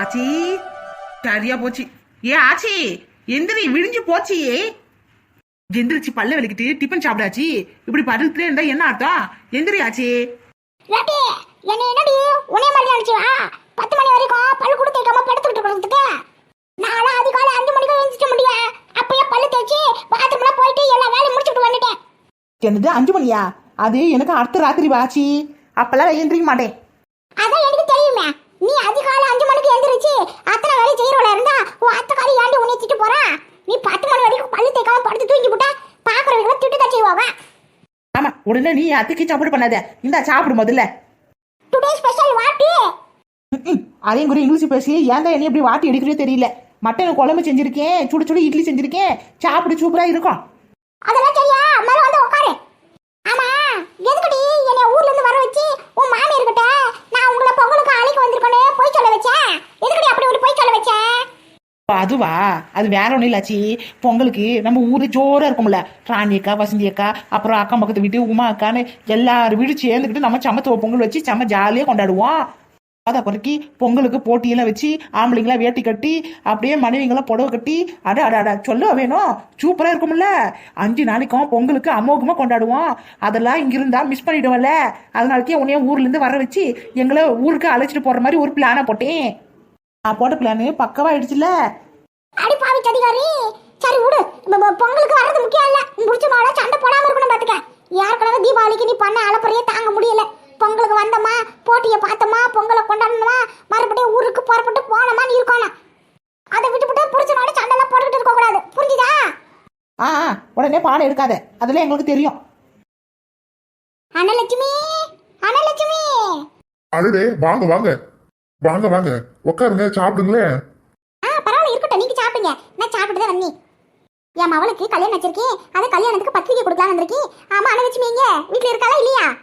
ஆச்சி? சரியா போச்சு. ஏ ஆச்சி எந்திரி விடிஞ்சு போச்சு. எந்திரிச்சு பல்ல விளக்கிட்டு டிஃபன் சாப்பிடாச்சு. இப்படி படுத்துட்டே இருந்தா என்ன அர்த்தம்? எந்திரி ஆச்சி. என்ன என்னடி உனே மாதிரி நினைச்சியா பத்து மணி வரைக்கும் பல்லு கூட தேய்க்காம படுத்துக்கிட்டு இருக்கிறதுக்கு நானும் அதிகாலை அஞ்சு மணிக்கு எழுந்திரிச்ச முடியும் அப்பயே பல்லு தேய்ச்சி பாத்ரூம்ல போயிட்டு எல்லா வேலையும் முடிச்சுட்டு வந்துட்டேன். என்னது அஞ்சு மணியா? அது எனக்கு அடுத்த ராத்திரி ஆச்சி. அப்பெல்லாம் எந்திரிக்க மாட்டேன். அதான் எனக்கு தெரியுமே நீ அதிகாலை அஞ்சு மணிக்கு எழுந்திரிச்சு அத்தனை வேலை செய்யறவள இருந்தா உன் அத்தை காலி ஏண்டி உன்னை வச்சுட்டு போறா? நீ பத்து மணி வரைக்கும் பல்லு தேய்க்காம படுத்து தூங்கி போட்டா பாக்குறவங்க திட்டு தான் செய்வாங்க. ஆமா உடனே நீ அத்தைக்கு சாப்பிடு பண்ணாத. இந்தா சாப்பிடு முதல்ல. டுடே ஸ்பெஷல் வாட்டு. அதையும் கூட இங்கிலீஷ் பேசி. ஏன் தான் என்ன இப்படி வாட்டி எடுக்கிறதே தெரியல. மட்டன் குழம்பு செஞ்சிருக்கேன் சுடு சுடு இட்லி செஞ்சிருக்கேன். சாப்பிடு சூப்பரா இருக்கும். அதெல்லாம் சரியா? மேல வந்து உட்காரு ஆமா எதுக்குடி என்னை ஊர்ல இருந்து வர வச்சு உன் மாமியார் கிட்ட நான் உங்களை பொங்கலுக்கு அழைக்க வந்திருக்கேன்னு போய் சொல்ல வச்சேன் எதுக்குடி அப்படி ஒரு போய் சொல்ல வச்சேன் அப்ப அதுவா? அது வேற ஒன்றும் இல்லாச்சி பொங்கலுக்கு நம்ம ஊர் ஜோராக இருக்கும்ல. ராணி அக்கா வசந்தி அக்கா அப்புறம் அக்கம் பக்கத்து வீட்டு உமா அக்கான்னு எல்லாரும் வீடு சேர்ந்துக்கிட்டு நம்ம சமத்துவ பொங்கல் வச்சு செம்ம ஜாலியாக கொண்டாடுவோம். அதை குறைக்கி பொங்கலுக்கு போட்டியெல்லாம் வச்சு ஆம்பளைங்களாம் வேட்டி கட்டி அப்படியே மனைவிங்களாம் புடவை கட்டி அட அட அட சொல்ல வேணும்? சூப்பராக இருக்கும்ல. அஞ்சு நாளைக்கும் பொங்கலுக்கு அமோகமாக கொண்டாடுவோம். அதெல்லாம் இங்கிருந்தா மிஸ் பண்ணிடுவோம்ல. அதனாலக்கே உன்னைய ஊர்லேருந்து வர வச்சு எங்களை ஊருக்கு அழைச்சிட்டு போகிற மாதிரி ஒரு பிளானை போட்டேன். நான் போட்ட பிளானு பக்கவாக ஆயிடுச்சுல பாவி அதிகாரி. சரி விடு. பொங்கலுக்கு வர்றது முக்கியம் இல்ல. முடிச்ச மாட சண்டை போடாம இருக்கணும் பாத்துக்க. யாருக்கெல்லாம் தீபாவளிக்கு நீ பண்ண அலப்பறையே தாங்க முடியல. பொங்கலுக்கு வந்தோமா? போட்டியை பார்த்தோமா? பொங்கலை கொண்டாடணுமா? மறுபடியும் ஊருக்கு புறப்பட்டு போனோமா? நீ இருக்கணும். அதை விட்டுவிட்டு புடிச்ச மாட சண்டை எல்லாம் போட்டுக்கிட்டு இருக்க கூடாது. புரிஞ்சுதா? ஆ ஆ, உடனே பாடம் எடுக்காத. அதெல்லாம் எங்களுக்கு தெரியும். அனலட்சுமி அனலட்சுமி அடடே வாங்க வாங்க. வாங்க வாங்க. உட்காருங்க சாப்பிடுங்களேன் ஆ பரவாயில்ல இருக்கட்டும் நீங்க சாப்பிடுங்க சாப்பிட்டு வந்தேன் என் மவளுக்கு கல்யாணம் வச்சிருக்கேன் அது கல்யாணத்துக்கு பத்திரிக்கை கொடுக்கலாம் வந்திருக்கேன் ஆமா அனலட்சுமி எங்க? வீட்டுல இருக்காளா இல்லையா?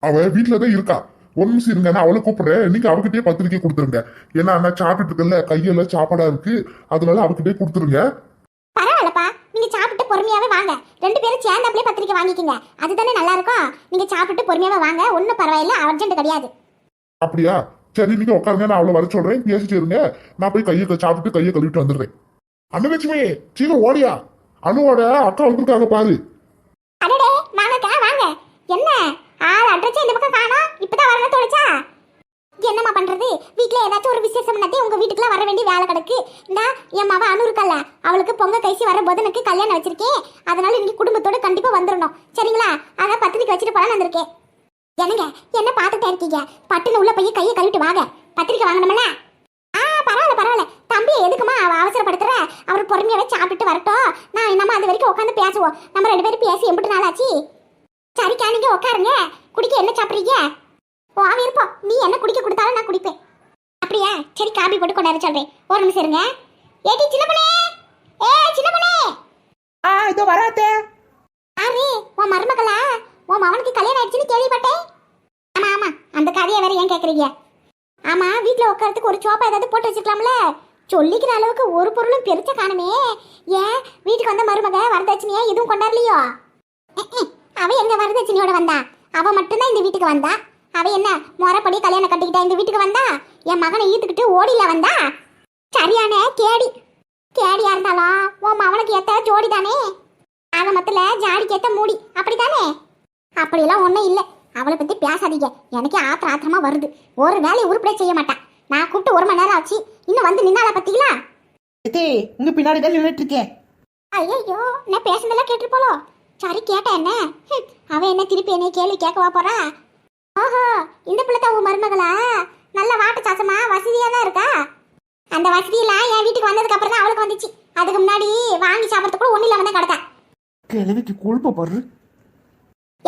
அவ வீட்டுல தான் இருக்கா. ஒரு நிமிஷம் இருங்க நான் அவளை கூப்பிடுறேன். நீங்க அவகிட்டயே பத்திரிக்கை கொடுத்துருங்க. ஏன்னா நான் சாப்பிட்டுட்டு இருக்கல கையில சாப்பாடா இருக்கு. அதனால அவகிட்டயே கொடுத்துருங்க. பரவாயில்லப்பா. நீங்க சாப்பிட்டு பொறுமையாவே வாங்க. ரெண்டு பேரும் சேர்ந்தாப்லயே பத்திரிக்கை வாங்கிக்கங்க. அதுதானே நல்லா இருக்கும். நீங்க சாப்பிட்டு பொறுமையாவே வாங்க. ஒன்றும் பரவாயில்ல. அர்ஜென்ட் கிடையாது. அப்படியா? சரி நீங்க உட்காருங்க. நான் அவளை வர சொல்றேன். பேசிட்டு இருங்க. நான் போய் கையை சாப்பிட்டு கையை கழுவிட்டு வந்துடுறேன். அன்னலட்சுமி சீக்கிரம் ஓடியா. அனுவோட அக்கா வந்திருக்காங்க பாரு. அடடே வாங்கக்கா வாங்க. என்ன? ஆள் அட்ரஸ் இந்த பக்கம் காணோம். இப்பதான் வரணும் தோணுச்சா? என்னம்மா பண்றது? வீட்ல ஏதாச்சும் ஒரு விசேஷம் நடத்தி உங்க வீட்டுக்குலாம் வர வேண்டிய வேலை கிடக்கு. இந்த என் மவ அனு இருக்கல்ல. அவளுக்கு பொங்க கைசி வர புதனுக்கு கல்யாணம் வச்சிருக்கேன் அதனால நீங்க குடும்பத்தோட கண்டிப்பா வந்துடணும் சரிங்களா? அதான் பத்திரிக்கை வச்சுட்டு போலாம் வந்திருக்கேன். என்னங்க? என்ன பார்த்துட்டே இருக்கீங்க? பட்டுன்னு உள்ள போய் கையை கழுவிட்டு வாங்க. பத்திரிக்கை வாங்கணும்ல? பரவாயில்ல பரவாயில்ல. தம்பி எதுக்குமா அவ அவசரப்படுத்துற? அவர் பொறுமையாவே சாப்பிட்டுட்டு வரட்டும். நான் நம்ம அது வரைக்கும் உட்காந்து பேசுவோம். நம்ம ரெண்டு பேரும் பேசி எம்பிட்டு நாள் ஆச்சு சரிக்கா நீங்க உட்காருங்க. குடிக்க என்ன சாப்பிடுறீங்க? ஓ அவ இருப்போம் நீ என்ன குடிக்க கொடுத்தாலும் நான் குடிப்பேன். அப்படியா? சரி காபி போட்டு கொண்டாட சொல்றேன். ஒரு நிமிஷம் இருங்க. ஏடி சின்ன பண்ணே ஏ சின்ன பண்ணே ஆ இதோ வராத்தே. ஆறு உன் மருமகளா? உன் மவனுக்கு கல்யாணம் ஆயிடுச்சுன்னு கேள்விப்பட்டேன். ஆமா ஆமா. அந்த கதையை வேற ஏன் கேக்குறீங்க? ஆமா வீட்டில் உட்காரத்துக்கு ஒரு சோப்பா ஏதாவது போட்டு வச்சுக்கலாம்ல சொல்லிக்கிற அளவுக்கு ஒரு பொருளும் பெருச்ச காணுமே. ஏன்? வீட்டுக்கு வந்த மருமக வரதட்சணையா எதுவும் கொண்டாடலையோ? அவ எங்க வரதட்சணையோட வந்தா? அவ மட்டும்தான் இந்த வீட்டுக்கு வந்தா? அவ என்ன முறப்படி கல்யாணம் கட்டிக்கிட்டா இந்த வீட்டுக்கு வந்தா? என் மகனை ஈத்துக்கிட்டு ஓடியில வந்தா? சரியான கேடி. கேடியா இருந்தாலும் உன் மவனுக்கு ஏத்த ஜோடி தானே ஆக மொத்தல ஜாடிக்கு ஏத்த மூடி. அப்படித்தானே? அப்படியெல்லாம் ஒன்றும் இல்லை. அவளை பத்தி பேசாதீங்க. எனக்கே ஆத்திர ஆத்திரமா வருது. ஒரு வேலையை உருப்படியா செய்ய மாட்டான். நான் கூப்பிட்டு ஒரு மணி நேரம் ஆச்சு. இன்னும் வந்து நின்னால பத்தீங்களா? ஏத்தே உங்க பின்னாடி தான் நின்றுட்டு இருக்கேன். ஐயோ நான் பேசுனதெல்லாம் கேட்டிருப்பாளோ? சரி கேட்டேன் என்ன? ஹம், அவ என்ன திருப்பி என்னை கேள்வி கேட்கவா போறா? ஓஹோ இந்த பிள்ளை தான் உன் மருமகளா? நல்ல வாட்டு சாசமா வசதியா தான் இருக்கா? அந்த வசதியெல்லாம் என் வீட்டுக்கு வந்ததுக்கு அப்புறம் தான் அவளுக்கு வந்துச்சு. அதுக்கு முன்னாடி வாங்கி சாப்பிட்றதுக்கு ஒன்றும் இல்லாம தான் கிடக்கா கிழவிக்கு கொழுப்ப பாரு.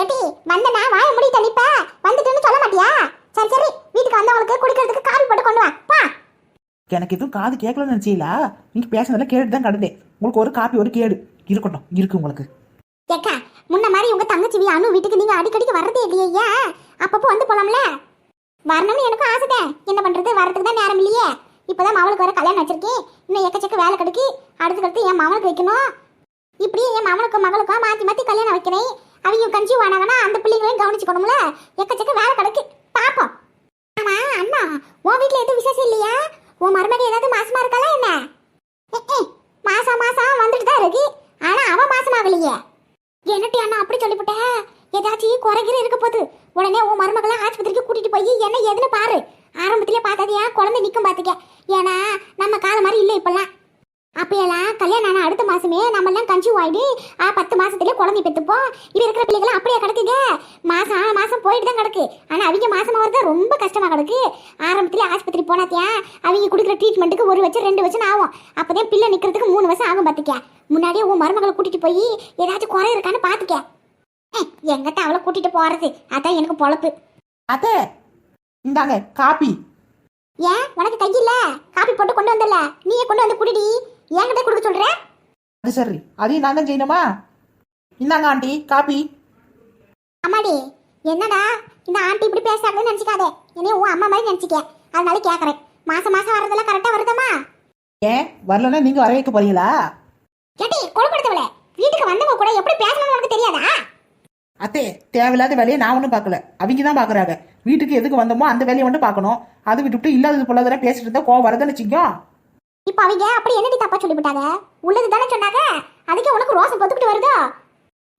ஏட்டி வந்தனா வாய முடி தள்ளிப்ப. வந்துட்டுன்னு சொல்ல மாட்டியா? சரி சரி வீட்டுக்கு வந்தவங்களுக்கு குடிக்கிறதுக்கு காபி போட்டு கொண்டு வா. பா. எனக்கு எதுவும் காது கேட்கலன்னு நினைச்சீங்களா நீங்க பேசுனதெல்லாம் கேட்டு தான் கடந்தேன். உங்களுக்கு ஒரு காப்பி ஒரு கேடு. இருக்கட்டும் இருக்கு உங்களுக்கு. ஏக்கா முன்ன மாதிரி உங்க தங்கச்சி அனு வீட்டுக்கு நீங்க அடிக்கடிக்கு வர்றதே இல்லையே அப்பப்போ வந்து போலாம்ல? வரணும்னு எனக்கும் ஆசைதான் என்ன பண்றது வரதுக்கு தான் நேரம் இல்லையே. இப்போதான் மவளுக்கு வர கல்யாணம் வச்சிருக்கேன். இன்னும் எக்கச்சக்க வேலை கிடைக்கு. அடுத்து என் மவனுக்கு வைக்கணும். இப்படியே என் மவனுக்கும் மகளுக்கும் மாத்தி மாத்தி கல்யாணம் வைக்கிறேன். அவங்க கஞ்சி வானாங்கன்னா அந்த பிள்ளைங்களையும் கவனிச்சுக்கணும்ல எக்கச்சக்க வேலை கிடக்கு. பாப்போம். ஆமா அண்ணா உன் வீட்ல எதுவும் விசேஷம் இல்லையா? உன் மருமக ஏதாவது மாசமா இருக்காளா என்ன? ஏ, மாசம் மாசம் வந்துட்டு தான் இருக்கு. ஆனா அவன் மாசமாகலையே. என்னட்டி அண்ணா அப்படி சொல்லிவிட்ட ஏதாச்சும் குறைகிற இருக்க போது உடனே உன் மருமகளை ஆஸ்பத்திரிக்கு கூட்டிட்டு போய் என்ன ஏதுன்னு பாரு. ஆரம்பத்திலே பார்த்தாதியா குழந்தை நிற்கும் பார்த்துக்க ஏன்னா நம்ம காலம் மாதிரி இல்லை இப்பெல்லாம். அப்பயெல்லாம் கல்யாணம் ஆன அடுத்த மாசமே நம்ம எல்லாம் கன்சீவ் ஆயிடு ஆ பத்து மாசத்துலயே குழந்தை பெத்துப்போம். இப்ப இருக்கிற பிள்ளைகள் அப்படியே கிடக்குங்க? மாசம் ஆன மாசம் போயிட்டு தான் கிடக்கு. ஆனா அவங்க மாசமா வரது ரொம்ப கஷ்டமா கிடக்கு. ஆரம்பத்திலே ஆஸ்பத்திரி போனாத்தியா அவங்க கொடுக்குற ட்ரீட்மெண்ட்டுக்கு ஒரு வருஷம் ரெண்டு வருஷம் ஆகும். அப்பதான் பிள்ளை நிக்கிறதுக்கு மூணு வருஷம் ஆகும் பாத்துக்க. முன்னாடியே உன் மருமகளை கூட்டிட்டு போய் ஏதாச்சும் குறை இருக்கான்னு பாத்துக்க. எங்கிட்ட அவளை கூட்டிட்டு போறது? அதான் எனக்கு பொழப்பு. அத்தை இந்தாங்க காப்பி ஏன்? உனக்கு கையில்ல காப்பி போட்டு கொண்டு வந்தல. நீயே கொண்டு வந்து குடிடி. என்கிட்ட கொடுக்க சொல்ற? அது சரி. அதையும் நான் தான் செய்யணுமா? இந்தாங்க ஆண்டி காப்பி அம்மாடி என்னடா? இந்த ஆண்டி இப்படி பேசாங்கன்னு நினைச்சுக்காதே. என்னைய உன் அம்மா மாதிரி நினைச்சுக்க அதனால கேக்குறேன். மாசம் மாசம் வர்றதெல்லாம் கரெக்டா வருதம்மா? ஏன்? வரலன்னா நீங்க வர வைக்க போறீங்களா? கேட்டி கொழுப்படுத்தவளே வீட்டுக்கு வந்தவங்க கூட எப்படி பேசணும்னு உனக்கு தெரியாதா? அத்தே தேவையில்லாத வேலையை நான் ஒன்றும் பார்க்கல. அவங்க தான் பார்க்குறாங்க. வீட்டுக்கு எதுக்கு வந்தோமோ அந்த வேலையை மட்டும் பார்க்கணும். அது விட்டுவிட்டு இல்லாதது பொல்லாதெல்லாம் பேசிட்டு இருந்தா கோவம் வரதானே செய்யும் இப்ப அவங்க அப்படி என்னடி தப்பா சொல்லிவிட்டாங்க? உள்ளது தானே சொன்னாங்க? அதுக்கே உனக்கு ரோசம் பொத்துக்கிட்டு வருதோ?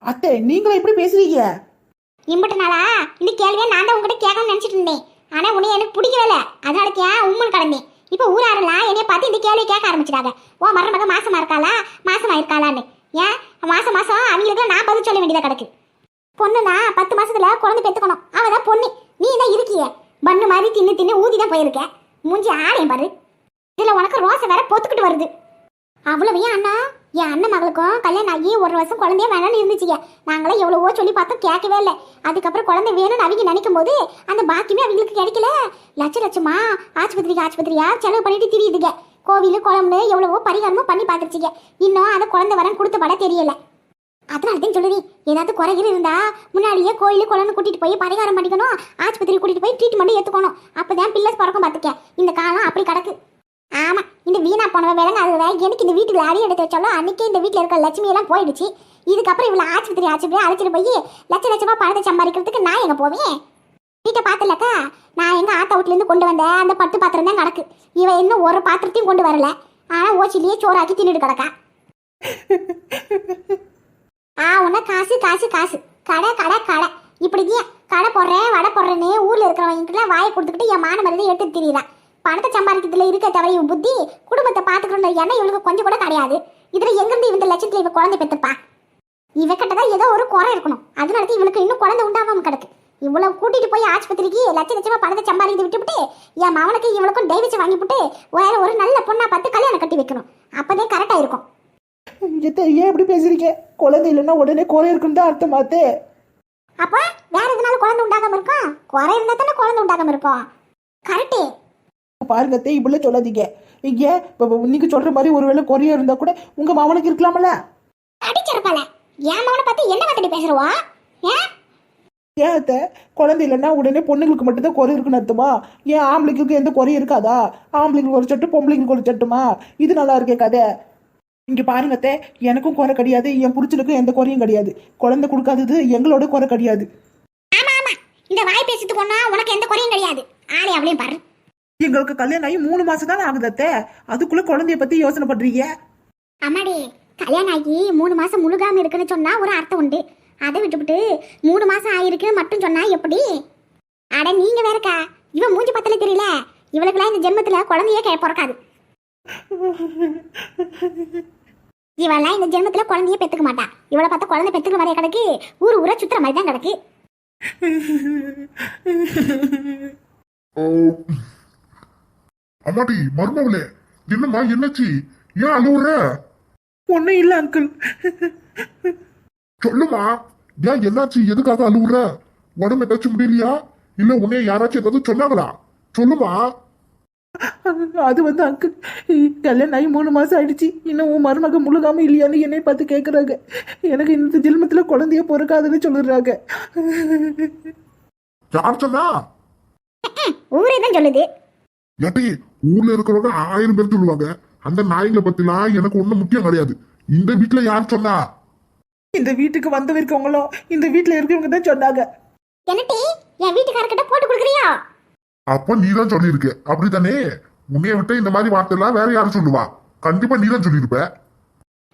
அத்தை நீங்களும் எப்படி பேசுறீங்க? இம்பட்டு நாளா இந்த கேள்வியை நான் தான் உங்ககிட்ட கேட்கணும்னு நினைச்சிட்டு இருந்தேன். ஆனா உன்னை எனக்கு பிடிக்கவே அதனால ஏன் உம்மன் கடந்தேன். இப்போ ஊராரெல்லாம் என்னைய பார்த்து இந்த கேள்வியை கேட்க ஆரம்பிச்சிட்டாங்க. ஓ மருமக மாசமா இருக்காளா? மாசமா இருக்காளான்னு ஏன்? மாசம் மாசம் அவங்களுக்கு நான் பதில் சொல்ல வேண்டியதா கிடக்கு. பொண்ணுனா பத்து மாசத்துல குழந்தை பெத்துக்கணும். அவதான் பொண்ணு. நீ தான் இருக்கிய. பண்ணு மாதிரி தின்னு தின்னு ஊதி தான் போயிருக்க. மூஞ்சி ஆடையும் பாரு. இதில் உனக்கு ரோசை வேற பொத்துக்கிட்டு வருது. அவ்வளவு ஏன் அண்ணா? என் அண்ணன் மகளுக்கும் கல்யாணம் ஆகி ஒரு வருஷம் குழந்தைய வேணாம்னு இருந்துச்சுங்க. நாங்களே எவ்வளவோ சொல்லி பார்த்தோம் கேட்கவே இல்லை. அதுக்கப்புறம் குழந்தை வேணும்னு அவங்க நினைக்கும் போது அந்த பாக்கியமே அவங்களுக்கு கிடைக்கல. லட்ச லட்சமா ஆஸ்பத்திரிக்கு ஆஸ்பத்திரியா செலவு பண்ணிட்டு திரியுதுங்க. கோவில் குழம்பு எவ்வளவோ பரிகாரமும் பண்ணி பார்த்துருச்சுங்க. இன்னும் அந்த குழந்தை வரன் கொடுத்த பட தெரியல. அதனால தான் சொல்லுறீ ஏதாவது குறைகள் இருந்தா முன்னாடியே கோயில் குளம்னு கூட்டிட்டு போய் பரிகாரம் பண்ணிக்கணும் ஆஸ்பத்திரி கூட்டிட்டு போய் ட்ரீட்மெண்ட் எடுத்துக்கணும் அப்பதான் பிள்ளை பிறக்கும் பார்த்துக்க. இந்த காலம் அப்படி கிடக்கு. ஆமாம் இந்த வீணா போனவ விலங்கு அது எனக்கு இந்த வீட்டுக்கு அடி எடுத்து வச்சாலும் அன்னைக்கே இந்த வீட்டில் இருக்க லட்சுமி எல்லாம் போயிடுச்சு. இதுக்கப்புறம் இவ்வளோ ஆஸ்பத்திரி ஆஸ்பத்திரி அழைச்சிட்டு போய் லட்ச லட்சமாக பணத்தை சம்பாதிக்கிறதுக்கு நான் எங்கே போவேன்? வீட்டை பார்த்தலக்கா நான் எங்கள் ஆத்தா வீட்டிலேருந்து கொண்டு வந்த அந்த பட்டு பாத்திரம் தான் கிடக்கு. இவன் இன்னும் ஒரு பாத்திரத்தையும் கொண்டு வரல. ஆனால் ஓச்சிலேயே சோறாக்கி தின்னுட்டு கிடக்கா. ஆ உன்ன காசு காசு காசு. கடை கடை கடை. இப்படிதான் கடை போடுறேன் வடை போடுறேன்னு ஊரில் இருக்கிறவங்களுக்குலாம் வாயை கொடுத்துக்கிட்டு என் மான எடுத்து திரியலாம் பணத்தை சம்பாதிக்கிறதுல இருக்க தவிர இவன் புத்தி குடும்பத்தை பாத்துக்கணும் எண்ணம் இவளுக்கு கொஞ்சம் கூட கிடையாது. இதுல எங்கிருந்து இந்த லட்சத்துல இவ குழந்தை பெத்துப்பா இவகிட்ட தான் ஏதோ ஒரு குறை இருக்கணும். அதனால தான் இவளுக்கு இன்னும் குழந்தை உண்டாகாம கிடக்கு. இவ்வளவு கூட்டிட்டு போய் ஆஸ்பத்திரிக்கு லட்ச லட்சமா பணத்தை சம்பாதித்து விட்டுவிட்டு என் மவனுக்கு இவளுக்கும் டைவர்ஸ் வாங்கிவிட்டு வேற ஒரு நல்ல பொண்ணா பார்த்து கல்யாணம் கட்டி வைக்கணும். அப்பதே கரெக்டா இருக்கும். ஏன் இப்படி பேசுறீங்க? குழந்தை இல்லைன்னா உடனே குறை இருக்குன்னு தான் அர்த்தம் மாத்தே அப்ப வேற எதனால குழந்தை உண்டாகாம இருக்கும் குறை இருந்தா தானே குழந்தை உண்டாகாம இருக்கும் கரெக்டே பாருங்க அத்தை இப்படில சொல்லாதீங்க. இங்க இப்ப- நீங்க சொல்ற மாதிரி ஒருவேளை குறையா இருந்தா கூட உங்க மாமனுக்கு இருக்கலாம்ல. அடிச்சிருப்பால என் மவனை பார்த்து என்ன வார்த்தை பேசுறவா? ஏன் ஏன் அத்தை? குழந்தை இல்லைன்னா உடனே பொண்ணுங்களுக்கு மட்டும்தான் குறை இருக்குன்னு அர்த்தமா? ஏன் ஆம்பளைங்களுக்கு எந்த குறையும் இருக்காதா? ஆம்பளைங்களுக்கு ஒரு சட்டு பொம்பளைங்களுக்கு ஒரு சட்டுமா? இது நல்லா இருக்கே கதை. இங்க பாருங்க அத்தை எனக்கும் குறை கிடையாது என் புருஷனுக்கும் எந்த குறையும் கிடையாது. குழந்தை கொடுக்காதது எங்களோட குறை கிடையாது. ஆமா ஆமா. இந்த வாய் பேசிட்டு போனா உனக்கு எந்த குறையும் கிடையாது. ஆளே அவளையும் பாரு. எங்களுக்கு கல்யாணம் ஆகி மூணு மாசம் தானே ஆகுது அத்தை. அதுக்குள்ள குழந்தைய பத்தி யோசனை பண்றீங்க? அம்மாடி கல்யாணம் ஆகி மூணு மாசம் முழுகாம இருக்குன்னு சொன்னா ஒரு அர்த்தம் உண்டு. அதை விட்டுவிட்டு மூணு மாசம் ஆயிருக்குன்னு மட்டும் சொன்னா எப்படி? அட நீங்க வேறக்கா. இவன் மூஞ்சி பத்தல தெரியல. இவளுக்குலாம் இந்த ஜென்மத்துல குழந்தையே கே- பிறக்காது. இவெல்லாம் இந்த ஜென்மத்துல குழந்தையே பெத்துக்க மாட்டா. இவளை பார்த்தா குழந்தை பெத்துக்க வரைய கிடக்கு. ஊர் ஊரா சுத்துற மாதிரி தான் கிடக்கு. அம்மாடி மருமகளே. என்னம்மா என்னாச்சு? ஏன் அழுவுற? ஒன்றும் இல்லை அங்கிள் சொல்லுமா ஏன் என்னாச்சு? எதுக்காக அழுவுற? உடம்பு ஏதாச்சும் முடியலையா? இல்ல உன்னைய யாராச்சும் ஏதாவது சொன்னாங்களா? சொல்லுமா. அது வந்து அங்கிள் கல்யாணம் ஆகி மூணு மாசம் ஆயிடுச்சு. இன்னும் உன் மருமக முழுகாம இல்லையான்னு என்னை பார்த்து கேட்குறாங்க எனக்கு இந்த ஜென்மத்துல குழந்தைய பிறக்காதுன்னு சொல்லிடுறாங்க. யார் சொன்னா? ஊரே தான் சொல்லுது. ஏட்டி ஊர்ல இருக்கிறவங்க ஆயிரம் பேர் சொல்லுவாங்க. அந்த நாய்களை பத்திலாம் எனக்கு ஒண்ணும் முக்கியம் கிடையாது. இந்த வீட்டுல யார் சொன்னா? இந்த வீட்டுக்கு வந்த இருக்கவங்களும் இந்த வீட்டுல இருக்கிறவங்க தான் சொன்னாங்க. என்னட்டி என் வீட்டுக்காரர்கிட்ட போட்டு கொடுக்குறியா? அப்ப நீ தான் சொல்லியிருக்க. அப்படித்தானே? உன்னைய விட்டு இந்த மாதிரி வார்த்தை எல்லாம் வேற யாரும் சொல்லுவா? கண்டிப்பா நீ தான் சொல்லியிருப்ப.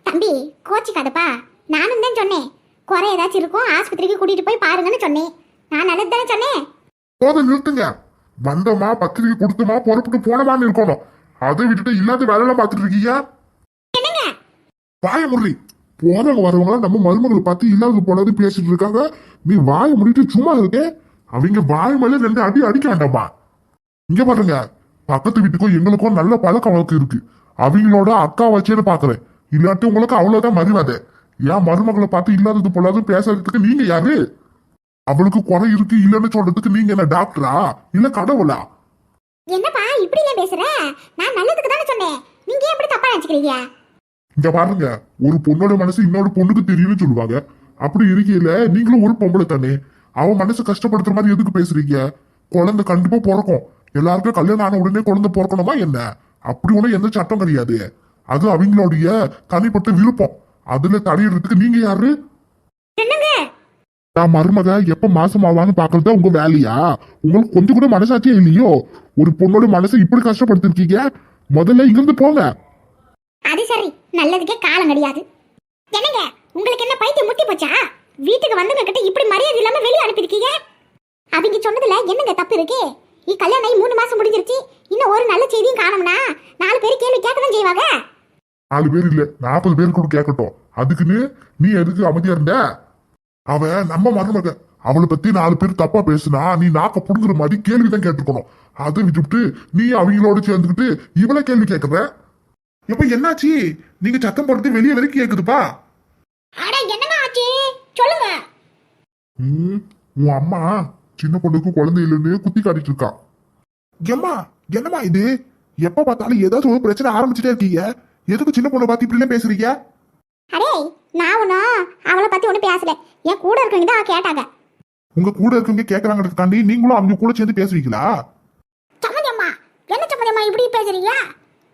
தம்பி கோச்சிக்காதப்பா நானும் தான் சொன்னேன். குறை ஏதாச்சும் இருக்கும் ஆஸ்பத்திரிக்கு கூட்டிட்டு போய் பாருங்கன்னு சொன்னேன். நான் நல்லது தானே சொன்னேன்? போதும் நிறுத்துங்க. வந்தோமா பத்திரிக்கை கொடுத்தோமா பொறுப்புட்டு போனமான்னு இருக்கணும். அதை விட்டுட்டு இல்லாத வேலையெல்லாம் பார்த்துட்டு இருக்கீங்க? வாய முறி. போறவங்க வரவங்க நம்ம மருமகளை பார்த்து இல்லாத போனது பேசிட்டு இருக்காங்க. நீ வாய முடிட்டு சும்மா இருக்க. அவங்க வாய் மேல ரெண்டு அடி அடிக்க வேண்டாமா? இங்க பாருங்க. பக்கத்து வீட்டுக்கும் எங்களுக்கும் நல்ல பழக்க வழக்கம் இருக்கு. அவங்களோட அக்கா வச்சேன்னு பாக்குறேன். இல்லாட்டி உங்களுக்கு அவ்வளவுதான் மரியாதை. ஏன் மருமகளை பார்த்து இல்லாதது போலாது பேசுறதுக்கு நீங்க யாரு? அவளுக்கு குறை இருக்கு இல்லைன்னு சொல்றதுக்கு நீங்க என்ன டாக்டரா இல்ல கடவுளா? என்னப்பா இப்படி எல்லாம் பேசுற? நான் நல்லதுக்கு தானே சொன்னேன். நீங்க ஏன் இப்படி தப்பா நினைச்சுக்கிறீங்க? இங்க பாருங்க ஒரு பொண்ணோட மனசு இன்னொரு பொண்ணுக்கு தெரியும்னு சொல்லுவாங்க. அப்படி இருக்கையில நீங்களும் ஒரு பொம்பளை தானே. அவன் மனசு கஷ்டப்படுத்துற மாதிரி எதுக்கு பேசுறீங்க? குழந்தை கண்டிப்பா பிறக்கும். எல்லாருக்கும் கல்யாணம் ஆன உடனே குழந்தை பிறக்கணுமா என்ன? அப்படி ஒண்ணும் எந்த சட்டம் கிடையாது. அது அவங்களுடைய தனிப்பட்ட விருப்பம். அதுல தலையிடுறதுக்கு நீங்க யாரு? என்னங்க? நான் மருமக எப்ப மாசமாவான்னு பாக்குறது உங்க வேலையா? உங்களுக்கு கொஞ்சம் கூட மனசாட்சியே இல்லையோ? ஒரு பொண்ணோட மனசை இப்படி கஷ்டப்படுத்திருக்கீங்க? முதல்ல இங்கிருந்து போங்க. அது சரி. நல்லதுக்கே காலம் கிடையாது. என்னங்க? உங்களுக்கு என்ன பைத்தியம் முத்தி போச்சா? வீட்டுக்கு வந்தவங்க கிட்ட இப்படி மரியாதை இல்லாம வெளியே அனுப்பியிருக்கீங்க? அவங்க சொன்னதுல என்னங்க தப்பு இருக்கு? நீ கல்யாணம் ஆகி மூணு மாசம் முடிஞ்சிருச்சு. இன்னும் ஒரு நல்ல செய்தியும் காணும்னா நாலு பேர் கேள்வி கேட்கதான் செய்வாங்க. நாலு பேர் இல்ல நாற்பது பேர் கூட கேட்கட்டும். அதுக்குன்னு நீ எதுக்கு அமைதியா இருந்த? அவ நம்ம மருமக. அவளை பத்தி நாலு பேர் தப்பா பேசுனா நீ நாக்க புடுங்குற மாதிரி கேள்விதான் கேட்டுக்கணும் அதை விட்டுவிட்டு நீ அவங்களோட சேர்ந்துக்கிட்டு இவள கேள்வி கேட்கற எப்ப என்னாச்சு? நீங்க சத்தம் போடுறது வெளியே வரைக்கும் கேக்குதுப்பா. சொல்லுங்க. உன் அம்மா சின்ன பொண்ணுக்கு குழந்தை இல்லைன்னு குத்தி காட்டிட்டு இருக்கா. எம்மா என்னம்மா இது? எப்ப பார்த்தாலும் ஏதாச்சும் ஒரு பிரச்சனை ஆரம்பிச்சுட்டே இருக்கீங்க. எதுக்கு சின்ன பொண்ணை பார்த்து இப்படி பேசுறீங்க? அடே நான் ஒன்றும் அவளை பத்தி ஒன்றும் பேசல. என் கூட இருக்கவங்க தான் கேட்டாங்க. உங்க கூட இருக்கவங்க கேக்குறாங்கிறதுக்காண்டி நீங்களும் அவங்க கூட சேர்ந்து பேசுவீங்களா சம்மந்தியம்மா என்ன சம்மந்தியம்மா இப்படி பேசுறீங்க?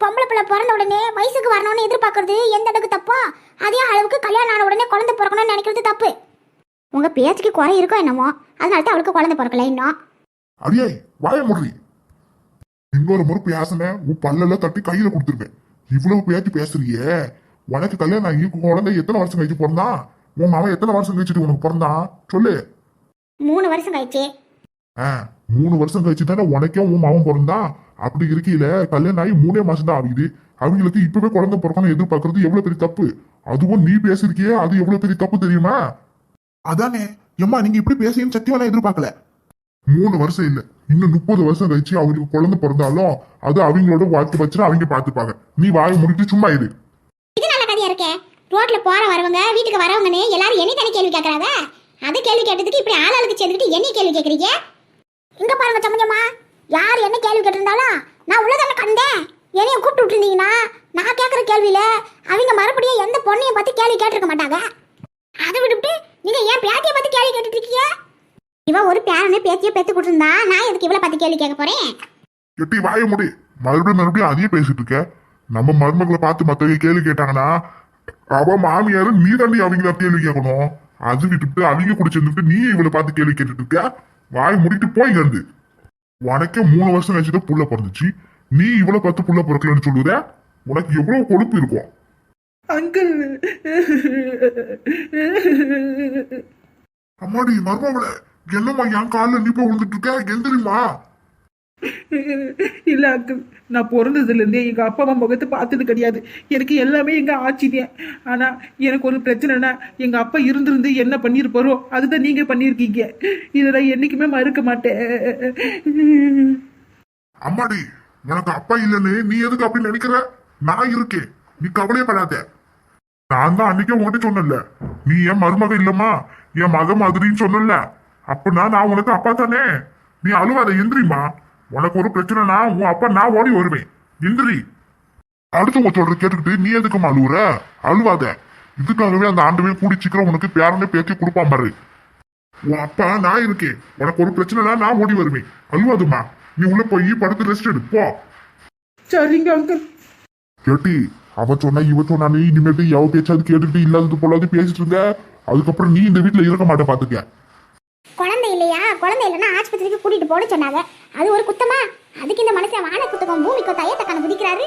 பொம்பளை பிள்ளை பிறந்த உடனே வயசுக்கு வரணும்னு எதிர்பார்க்கறது எந்த அளவுக்கு தப்போ அதே அளவுக்கு கல்யாணம் ஆன உடனே குழந்தை பிறக்கணும்னு நினைக்கிறது தப்பு. உங்க பேச்சுக்கு குறை இருக்கோ என்னமோ அதனால தான் அவளுக்கு குழந்தை பிறக்கல இன்னும். அடியே வாய முடி இன்னொரு முறை பேசின உன் பல்லெல்லாம் தட்டி கையில கொடுத்துருவேன். இவ்வளவு பேச்சு பேசுறியே. உனக்கு கல்யாணம் ஆகி குழந்தை எத்தனை வருஷம் கழிச்சு பிறந்தான் உன் மாவன் எத்தனை வருஷம் கழிச்சுட்டு உனக்கு பிறந்தான் சொல்லு. மூணு வருஷம் கழிச்சு. ஆ, மூணு வருஷம் கழிச்சு தானே உனக்கே உன் மாவன் பிறந்தான் அப்படி இருக்கையில கல்யாணம் ஆகி மூணே மாசம் தான் ஆகுது. அவங்களுக்கு இப்பவே குழந்தை பிறக்கணும் எதிர்பார்க்கறது எவ்வளவு பெரிய தப்பு? அதுவும் நீ பேசிருக்கியே அது எவ்வளவு பெரிய தப்பு தெரியுமா? அதானே. எம்மா நீங்க இப்படி பேசுறீங்கன்னு சத்தியமா நான் எதிர்பார்க்கல. மூணு வருஷம் இல்ல. இன்னும் முப்பது வருஷம் கழிச்சு அவங்களுக்கு குழந்தை பிறந்தாலும் அது அவங்களோட வாழ்க்கை பிரச்சனை அவங்க பார்த்துப்பாங்க. நீ வாயை முடிட்டு சும்மா இரு. இது ரோட்டில் ரோட்ல போற வரவங்க வீட்டுக்கு வரவங்கன்னு எல்லாரும் என்னை தானே கேள்வி கேட்குறாங்க அது கேள்வி கேட்டதுக்கு இப்படி ஆளாளுக்கு சேர்ந்துக்கிட்டு என்ன கேள்வி கேட்கறீங்க இங்க பாருங்க சமஞ்சம்மா. யார் என்ன கேள்வி கேட்டிருந்தாலும் நான் உள்ளதான கண்டேன். என்னைய கூப்பிட்டு விட்டுருந்தீங்கன்னா நான் கேட்குற கேள்வியில் அவங்க மறுபடியும் எந்த பொண்ணையும் பற்றி கேள்வி கேட்டிருக்க மாட்டாங்க. அதை விட்டுவிட்டு நீங்கள் ஏன் பேத்தியை பற்றி கேள்வி கேட்டுட்டு இருக்கீங்க? இவன் ஒரு பேரனே பேத்தியை பெத்து கொடுத்துருந்தா நான் எதுக்கு இவளை பற்றி கேள்வி கேட்க போகிறேன் எட்டி வாய முடி. மறுபடியும் மறுபடியும் அதையே பேசிட்டு இருக்க. நம்ம மருமகளை பார்த்து மற்றவங்க கேள்வி கேட்டாங்கன்னா அவ மாமியார் நீ தாண்டி அவங்கள கேள்வி கேட்கணும் அது விட்டுட்டு அவங்க கூட சேர்ந்துட்டு நீ இவளை பார்த்து கேள்வி கேட்டுட்டு இருக்க. வாய் முடிட்டு போய் இருந்து உனக்கே மூணு வருஷம் கழிச்சுதான் புள்ள பிறந்துச்சு. நீ இவ்வளவு பார்த்து புள்ள பிறக்கலன்னு சொல்லுற? உனக்கு எவ்வளவு கொழுப்பு இருக்கும்? அங்கிள். அம்மாடி மருமகள என்னம்மா என் காலில் நீ போய் விழுந்துட்டு இருக்க? எந்திரிமா இல்ல அங்கிள் நான் பிறந்ததுலேருந்தே எங்க அப்பா அம்மா முகத்தை பார்த்தது கிடையாது. எனக்கு எல்லாமே எங்க ஆச்சரியம் ஆனா எனக்கு ஒரு பிரச்சனைனா எங்க அப்பா இருந்திருந்து என்ன பண்ணியிருப்பாரோ அதுதான் நீங்க பண்ணியிருக்கீங்க. இதை நான் என்னைக்குமே மறுக்க மாட்டேன். அம்மாடி உனக்கு அப்பா இல்லைன்னு நீ எதுக்கு அப்படி நினைக்கிற? நான் இருக்கேன். நீ கவலையப்படாத. நான் தான் அன்னைக்கே உன்கிட்ட சொன்னல நீ என் மருமக இல்லம்மா? என் மத மாதிரின்னு சொன்னல அப்படின்னா நான் உனக்கு அப்பா தானே? நீ அழுவாத எந்திரிமா உனக்கு ஒரு பிரச்சனைனா உன் அப்பா நான் ஓடி வருவேன். எந்திரி அடுத்தவங்க சொல்ற கேட்டுக்கிட்டு நீ எதுக்குமா அழுவுற? அழுவாத. இதுக்காகவே அந்த ஆண்டவே கூடி சீக்கிரம் உனக்கு பேரனே பேத்தி கொடுப்பான் பாரு. உன் அப்பா நான் இருக்கேன். உனக்கு ஒரு பிரச்சனைனா நான் ஓடி வருவேன். அழுவாதுமா நீ உள்ள போய் படுத்து ரெஸ்ட் எடு. போ. சரிங்க அங்கிள் கேட்டி அவ சொன்னா இவ சொன்னா நீ இனிமேட்டு எவ பேச்சாது கேட்டுட்டு இல்லாதது போலாது பேசிட்டு இருந்த. அதுக்கப்புறம் நீ இந்த வீட்டுல இருக்க மாட்ட பாத்துக்க. குழந்தை இல்லையா? குழந்தை இல்லைன்னா ஆஸ்பத்திரிக்கு கூட்டிட்டு போட சொன்னாங்க. அது ஒரு குத்தமா? அதுக்கு இந்த மனுஷன் வான குத்தகம் பூமிக்கோ தையத்தக்கான குதிக்கிறாரு